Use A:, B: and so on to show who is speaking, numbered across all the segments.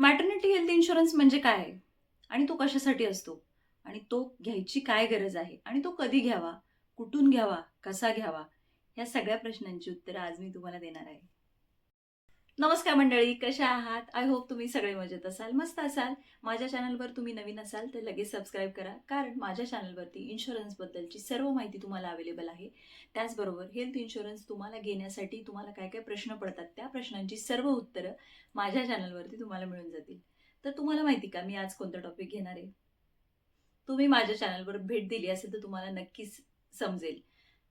A: Maternity health insurance म्हणजे काय? आणि तो कशासाठी असतो? आणि तो घ्यायची काय गरज आहे? आणि तो कधी घ्यावा? कुठून घ्यावा? कसा घ्यावा? या सगळ्या प्रश्नांची उत्तरं आज मी तुम्हाला देणार आहे. नमस्कार मंडळी कशा आहात? आय होप तुम्ही सगळे मजेत असाल मस्त असाल. माझ्या चॅनलवर तुम्ही नवीन असाल तर लगेच सबस्क्राईब करा कारण माझ्या चॅनलवरती इन्शुरन्सबद्दलची सर्व माहिती तुम्हाला अवेलेबल आहे. त्याचबरोबर हेल्थ इन्शुरन्स तुम्हाला घेण्यासाठी तुम्हाला काय काय प्रश्न पडतात त्या प्रश्नांची सर्व उत्तरं माझ्या चॅनलवरती तुम्हाला मिळून जातील. तर तुम्हाला माहिती का मी आज कोणता टॉपिक घेणार आहे? तुम्ही माझ्या चॅनलवर भेट दिली असेल तर तुम्हाला नक्कीच समजेल.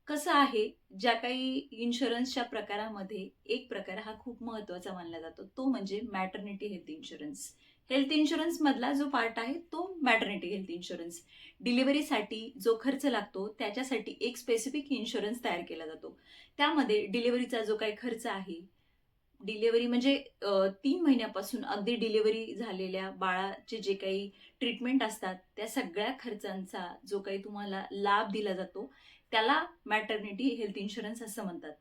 A: कसं आहे ज्या काही इन्शुरन्सच्या प्रकारामध्ये एक प्रकार हा खूप महत्त्वाचा मानला जातो तो म्हणजे maternity health insurance health insurance मधला जो पार्ट आहे तो मॅटर्निटी हेल्थ इन्शुरन्स डिलिव्हरीसाठी जो खर्च लागतो त्याच्यासाठी एक स्पेसिफिक इन्शुरन्स तयार केला जातो. त्यामध्ये डिलिव्हरीचा जो काही खर्च आहे डिलिव्हरी म्हणजे तीन महिन्यापासून अगदी डिलिव्हरी झालेल्या बाळाचे जे काही ट्रीटमेंट असतात त्या सगळ्या खर्चांचा जो काही तुम्हाला लाभ दिला जातो त्याला मॅटर्निटी हेल्थ इन्शुरन्स असं म्हणतात.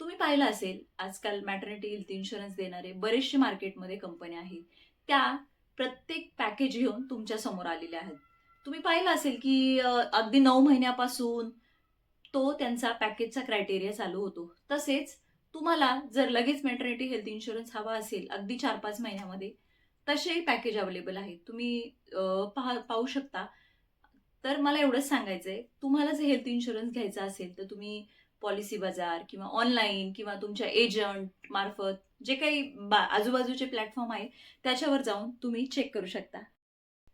A: तुम्ही पाहिलं असेल आजकाल मॅटर्निटी हेल्थ इन्शुरन्स देणारे बरेचसे मार्केटमध्ये कंपन्या आहेत. त्या प्रत्येक पॅकेज घेऊन तुमच्यासमोर आलेल्या आहेत. तुम्ही पाहिलं असेल की अगदी नऊ महिन्यापासून तो त्यांचा पॅकेजचा क्रायटेरिया चालू होतो. तसेच तुम्हाला जर लगेच मॅटर्निटी हेल्थ इन्शुरन्स हवा असेल अगदी चार पाच महिन्यामध्ये तसेही पॅकेज अवेलेबल आहेत. तुम्ही पहा पाहू शकता तर मला एवढंच सांगायचं आहे तुम्हाला जर हेल्थ इन्शुरन्स घ्यायचा असेल तर तुम्ही पॉलिसी बाजार किंवा ऑनलाईन किंवा तुमच्या एजंट मार्फत जे काही बा आजूबाजूचे प्लॅटफॉर्म आहे त्याच्यावर जाऊन तुम्ही चेक करू शकता.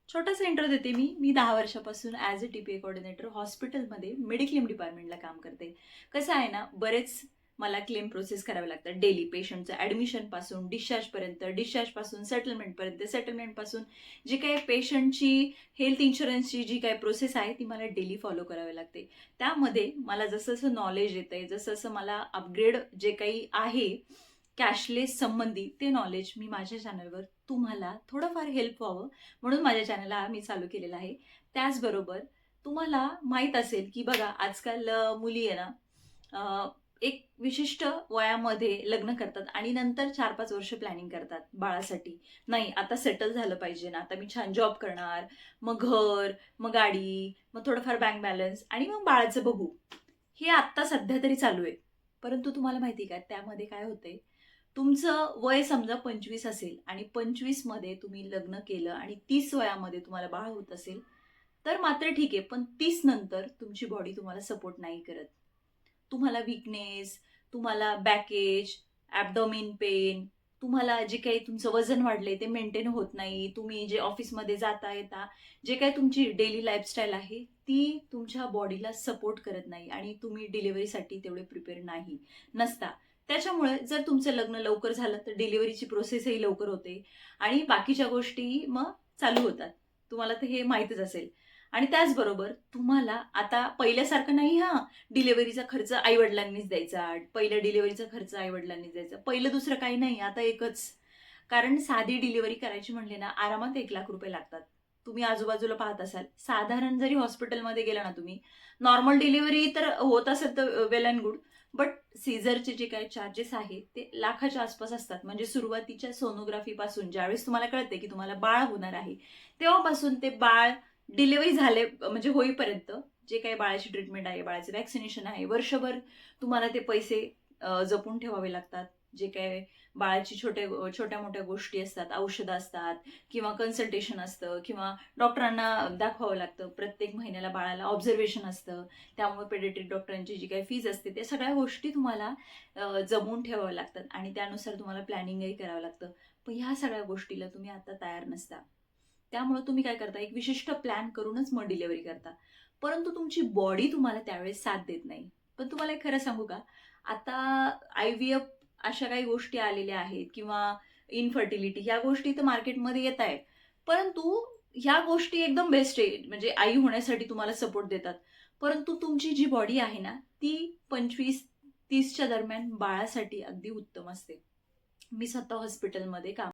A: छोटासा इंटर देते मी. मी दहा वर्षापासून as a T P A coordinator हॉस्पिटलमध्ये मेडिक्लेम डिपार्टमेंटला काम करते. कसं आहे ना बरेच मला क्लेम प्रोसेस करावे लागतात. डेली पेशंटचं ॲडमिशनपासून डिस्चार्जपर्यंत डिस्चार्जपासून सेटलमेंटपर्यंत सेटलमेंटपासून जी काही पेशंटची हेल्थ इन्शुरन्सची जी काही प्रोसेस आहे ती मला डेली फॉलो करावी लागते. त्यामध्ये मला जसं जसं नॉलेज येतं आहे जसं जसं मला अपग्रेड जे काही आहे कॅशलेस संबंधी ते नॉलेज मी माझ्या चॅनलवर तुम्हाला थोडंफार हेल्प व्हावं म्हणून माझ्या चॅनलला मी चालू केलेलं आहे. त्याचबरोबर तुम्हाला माहीत असेल की बघा आजकाल मुली आहे ना एक विशिष्ट वयामध्ये लग्न करतात आणि नंतर चार पाच वर्ष प्लॅनिंग करतात बाळासाठी. नाही आता सेटल झालं पाहिजे ना आता मी छान जॉब करणार मग घर मग गाडी मग थोडंफार बँक बॅलन्स आणि मग बाळाचं बघू. हे आत्ता सध्या तरी चालू आहे. परंतु तुम्हाला माहिती का त्यामध्ये काय होतंय? तुमचं वय समजा पंचवीस असेल आणि पंचवीसमध्ये तुम्ही लग्न केलं आणि तीस वयामध्ये तुम्हाला बाळ होत असेल तर मात्र ठीक आहे पण तीस नंतर तुमची बॉडी तुम्हाला सपोर्ट नाही करत. तुम्हाला विकनेस तुम्हाला बॅकेज ॲबडॉमिन पेन तुम्हाला जे काही तुमचं वजन वाढले ते मेंटेन होत नाही. तुम्ही जे ऑफिसमध्ये जाता येता जे काही तुमची डेली लाईफस्टाईल आहे ती तुमच्या बॉडीला सपोर्ट करत नाही आणि तुम्ही डिलिव्हरीसाठी तेवढे प्रिपेअर नाही नसता. त्याच्यामुळे जर तुमचं लग्न लवकर झालं तर डिलिव्हरीची प्रोसेसही लवकर होते. आणि बाकीच्या गोष्टी मग चालू होतात. तुम्हाला तर हे माहीतच असेल. आणि त्याचबरोबर तुम्हाला आता पहिल्यासारखं नाही हा. डिलिव्हरीचा खर्च आईवडिलांनीच द्यायचा. पहिल्या डिलिव्हरीचा खर्च आईवडिलांनीच द्यायचा. पहिलं दुसरं काही नाही आता एकच. कारण साधी डिलिव्हरी करायची म्हणले ना आरामात एक लाख रुपये लागतात. तुम्ही आजूबाजूला पाहत असाल. साधारण जरी हॉस्पिटलमध्ये गेला ना तुम्ही नॉर्मल डिलिव्हरी तर होत असेल तर वेल अँड गुड. बट सीझरचे जे काही चार्जेस आहेत ते लाखाच्या आसपास असतात. म्हणजे सुरुवातीच्या सोनोग्राफीपासून ज्यावेळेस तुम्हाला कळते की तुम्हाला बाळ होणार आहे तेव्हापासून ते बाळ डिलिव्हरी झाले म्हणजे होईपर्यंत जे काही बाळाची ट्रीटमेंट आहे बाळाचे वॅक्सिनेशन आहे वर्षभर तुम्हाला ते पैसे जपून ठेवावे लागतात. जे काय बाळाची छोट्या छोट्या मोठ्या गोष्टी असतात औषधं असतात किंवा कन्सल्टेशन असतं किंवा डॉक्टरांना दाखवावं लागतं. प्रत्येक महिन्याला बाळाला ऑब्झर्वेशन असतं. त्यामुळे पेडेट्रिक डॉक्टरांची जी काही फीज असते त्या सगळ्या गोष्टी तुम्हाला जमवून ठेवाव्या लागतात. आणि त्यानुसार तुम्हाला प्लॅनिंगही करावं लागतं. पण ह्या सगळ्या गोष्टीला तुम्ही आता तयार नसता. त्यामुळे तुम्ही काय करता? एक विशिष्ट प्लॅन करूनच मग डिलेवरी करता. परंतु तुमची बॉडी तुम्हाला त्यावेळेस साथ देत नाही. पण तुम्हाला एक खरं सांगू का? आता आय व्ही एफ अशा काही गोष्टी आलेल्या आहेत किंवा इनफर्टिलिटी ह्या गोष्टी तर मार्केटमध्ये येत आहेत. परंतु ह्या गोष्टी एकदम बेस्ट आहे. म्हणजे आई होण्यासाठी तुम्हाला सपोर्ट देतात. परंतु तुमची जी बॉडी आहे ना ती पंचवीस तीसच्या दरम्यान बाळासाठी अगदी उत्तम असते. मी स्वतः हॉस्पिटलमध्ये काम